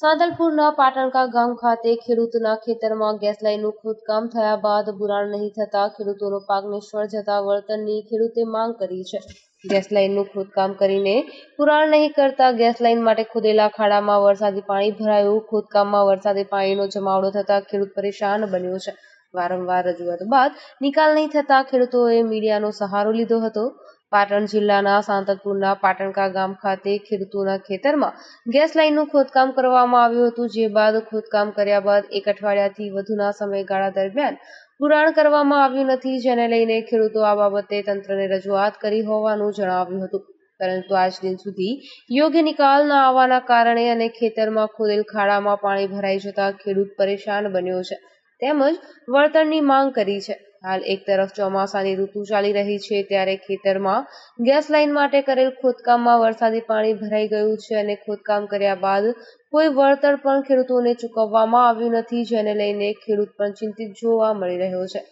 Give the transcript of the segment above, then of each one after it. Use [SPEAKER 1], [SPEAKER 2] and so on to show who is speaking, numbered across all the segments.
[SPEAKER 1] સાંતલપુરના પાટણકા ગામ ખાતે ખેડૂતના ખેતરમાં ગેસ લાઇનનું ખોદકામ થયા બાદ બુરાણ નહીં થતા ખેડૂતોનો પાક નિષ્ફળ જતા વળતરની ખેડૂતે માંગ કરી છે. ગેસ લાઇનનું ખોદકામ કરીને પુરાણ નહીં કરતા ગેસ લાઇન માટે ખોદેલા ખાડામાં વરસાદી પાણી ભરાયું. ખોદકામમાં વરસાદી પાણીનો જમાવડો થતા ખેડૂત પરેશાન બન્યો છે. વારંવાર રજૂઆત બાદ નિકાલ નહીં થતા ખેડૂતોએ મીડિયાનો સહારો લીધો હતો. પાટણ જિલ્લાના સાંતલપુરના પાટણકા ગામ ખાતે ખેડૂતોના ખેતરમાં ગેસ લાઇનનું ખોદકામ કરવામાં આવ્યું હતું, જે બાદ ખોદકામ કર્યા બાદ એક અઠવાડિયાથી વધુના સમયગાળા દરમિયાન પુરાણ કરવામાં આવ્યું નથી, જેને લઈને ખેડૂતો આ બાબતે તંત્રને રજૂઆત કરી હોવાનું જણાવ્યું હતું. પરંતુ આજ દિન સુધી યોગ્ય નિકાલ ન આવવાના કારણે અને ખેતરમાં ખોદેલ ખાડામાં પાણી ભરાઈ જતા ખેડૂત પરેશાન બન્યો છે. તેમજ વળતરની માંગ કરી છે. હાલ એક તરફ ચોમાસાની ઋતુ ચાલી રહી છે ત્યારે ખેતરમાં ગેસ લાઇન માટે કરેલ ખોદકામમાં વરસાદી પાણી ભરાઈ ગયું છે અને ખોદકામ કર્યા બાદ કોઈ વળતર પણ ખેડૂતોને ચૂકવવામાં આવ્યું નથી જેને લઈને ખેડૂત પણ ચિંતિત જોવા મળી રહ્યો છે.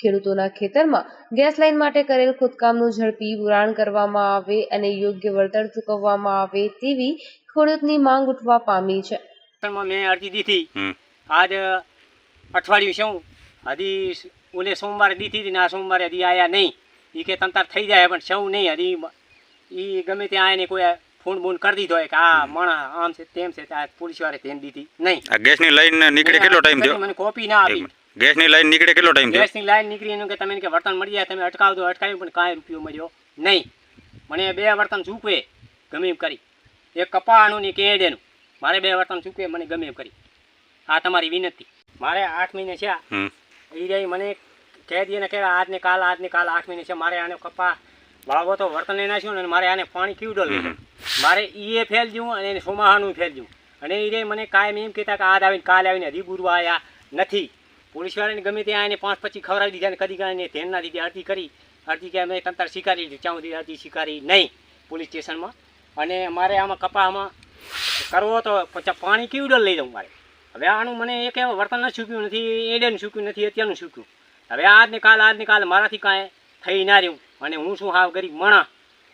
[SPEAKER 1] ખેડૂતોના ખેતરમાં ગેસ લાઇન માટે કરેલ ખોદકામનું ઝડપી પુરાણ કરવામાં આવે અને યોગ્ય વળતર ચૂકવવામાં આવે તેવી ખેડૂતની માંગ ઉઠવા પામી છે.
[SPEAKER 2] મેં અરજી દીધી. આજ અઠવાડિયું શું હજી ઓલે સોમવારે દીધી હતી ને આ સોમવારે હજી આયા નહીં. એ કે તંતાર થઈ જાય પણ સૌ નહીં. હજી એ ગમે ત્યાં આવીને કોઈ ફોન બોન કરી દીધો કે આ મણા આમ છે તેમ છે આ પોલીસ વાળે ધ્યાન દીધી નહીં.
[SPEAKER 3] આ ગેસની લાઈન નીકળે કેટલો ટાઈમ થયો?
[SPEAKER 2] મને કોપી ના આપી.
[SPEAKER 3] ગેસની લાઈન નીકળે કેટલો ટાઈમ થયો?
[SPEAKER 2] ગેસની લાઈન નીકળી એનું કે તમે કે વર્તન મળી જાય તમે અટકાવ દો અટકાવ્યું પણ કાંઈ રૂપિયો મળ્યો નહીં. મને બે વર્તન ચૂકવે ગમે એમ કરી. એક કપાનું ને કેડેનું મારે બે વર્તન ચૂકવે મને ગમે એમ કરી. આ તમારી વિનંતી. મારે આઠ મહિને છે. એ રહી મને કહી દઈએ ને કે આજ ને કાલ આજ ને કાલ આઠ મહિને છે મારે આને કપા વાવો તો વર્તન એના નાખ્યું ને મારે આને પાણી કેવડો લઈ મારે ઈ એ ફેલજું અને એને સોમાહાનું ફેલ જવું. અને એ રે મને કાયમ એમ કહેતા કે આજ આવીને કાલે આવીને હજી ગુરવા આવ્યા નથી. પોલીસવાળાને ગમે ત્યાં એને પાંચ પછી ખવડાવી દીધા ને કદી કાંઈ ધ્યાન ના દીધી અરજી કરી. અરજી કે અમે તંતર સ્વીકારી લીધી ત્યાં સુધી અરજી સ્વીકારી નહીં પોલીસ સ્ટેશનમાં. અને મારે આમાં કપામાં કરવો તો પછી પાણી કેવડો લઈ જાઉં મારે? હવે આનું મને એક એવા વર્તન ન નથી, એડેનું શીખ્યું નથી, અત્યારનું શીખ્યું હવે આજને કાલ આજને કાલ મારાથી કાંઈ થઈ ના રહ્યું. અને હું શું હાવ ગરીબ મણા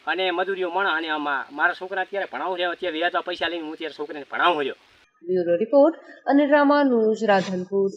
[SPEAKER 2] અને મજૂરીઓ મણા અને આમાં મારા છોકરા અત્યારે ભણાવું રહ્યો અત્યારે વ્યાજવા પૈસા લઈને હું અત્યારે છોકરાને ભણાવું રહ્યો.
[SPEAKER 1] બ્યુરો રિપોર્ટ અને રામાનુજ રાધનપુર.